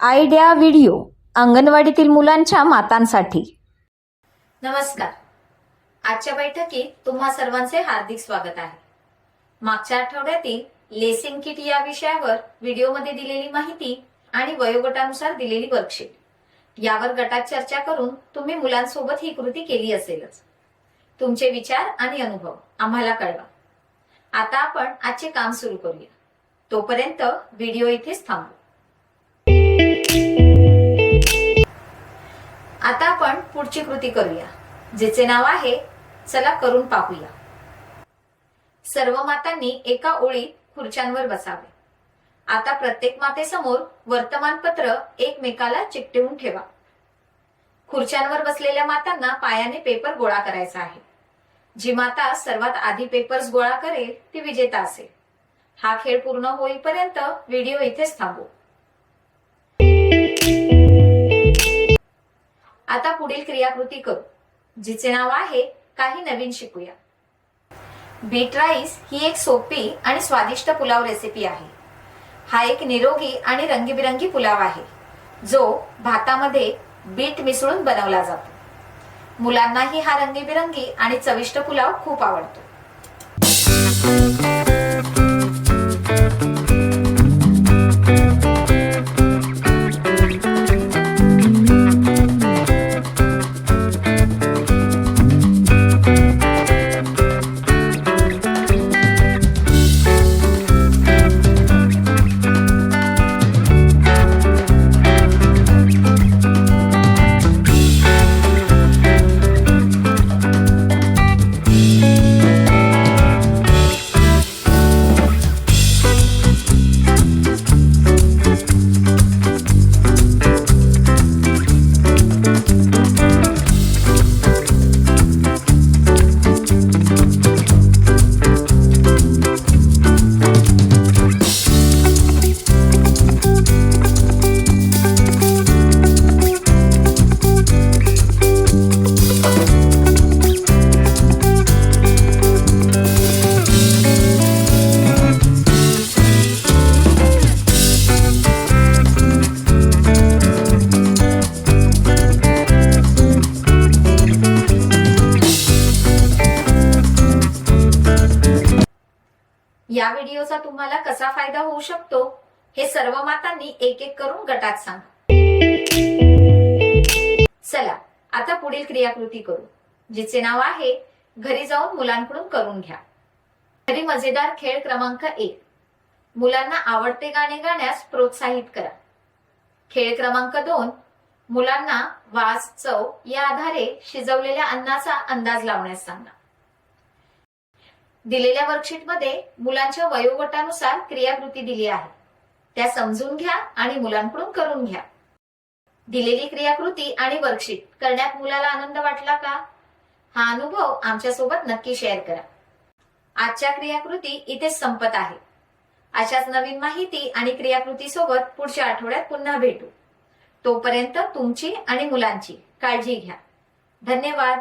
Idea video अंगणवाडीतील मुलांच्या मातांसाठी. नमस्कार. आजच्या बैठकीत तुम्हा सर्वांचे हार्दिक स्वागत आहे. मागच्या आठवड्यातील लेसिंग किट या विषयावर व्हिडिओमध्ये दिलेली माहिती आणि वयोगटानुसार दिलेली वर्कशीट यावर गटात चर्चा करून तुम्ही मुलांसोबत ही कृती केली असेलच. तुमचे विचार आणि अनुभव आम्हाला कळवा. आता आपण आजचे काम सुरू करूया. तोपर्यंत व्हिडिओ इथेच थांबू. आता आपण पुढची कृती करूया जिचे नाव आहे चला करून पाहूया. सर्व मातांनी एका ओळीत खुर्च्यांवर बसावे. आता प्रत्येक मातेसमोर वर्तमानपत्र एकमेकाला चिकटवून ठेवा. खुर्च्यांवर बसलेल्या मातांना पायाने पेपर गोळा करायचा आहे. जी माता सर्वात आधी पेपर्स गोळा करेल ती विजेता असेल. हा खेळ पूर्ण होईपर्यंत व्हिडिओ इथेच थांबू पुढील क्रियाकृती करू जिचे नाव आहे काही नवीन शिकूया. बीट राईस ही एक सोपी आणि स्वादिष्ट पुलाव रेसिपी आहे. हा एक निरोगी आणि रंगीबिरंगी पुलाव आहे जो भातामध्ये बीट मिसळून बनवला जातो. मुलांनाही हा रंगीबिरंगी आणि चविष्ट पुलाव खूप आवडतो. या व्हिडिओचा तुम्हाला कसा फायदा होऊ शकतो हे सर्व मातांनी एक एक करून गटात सांगा. चला आता पुढील क्रियाकृती करू जिचे नाव आहे घरी जाऊन मुलांकडून करून घ्या. घरी मजेदार खेळ क्रमांक एक. मुलांना आवडते गाणे गाण्यास प्रोत्साहित करा. खेळ क्रमांक दोन मुलांना वास चव या आधारे शिजवलेल्या अन्नाचा अंदाज लावण्यास सांगा. दिलेल्या वर्कशीटमध्ये मुलांच्या वयोगटानुसार क्रियाकृती दिली आहे. त्या समजून घ्या आणि मुलांकडून करून घ्या. दिलेली क्रियाकृती आणि वर्कशीट करण्यात मुलाला आनंद वाटला का? हा अनुभव आमच्यासोबत नक्की शेअर करा. आजच्या क्रियाकृती इथेच संपत आहे. अशाच नवीन माहिती आणि क्रियाकृती सोबत पुढच्या आठवड्यात पुन्हा भेटू. तोपर्यंत तुमची आणि मुलांची काळजी घ्या. धन्यवाद.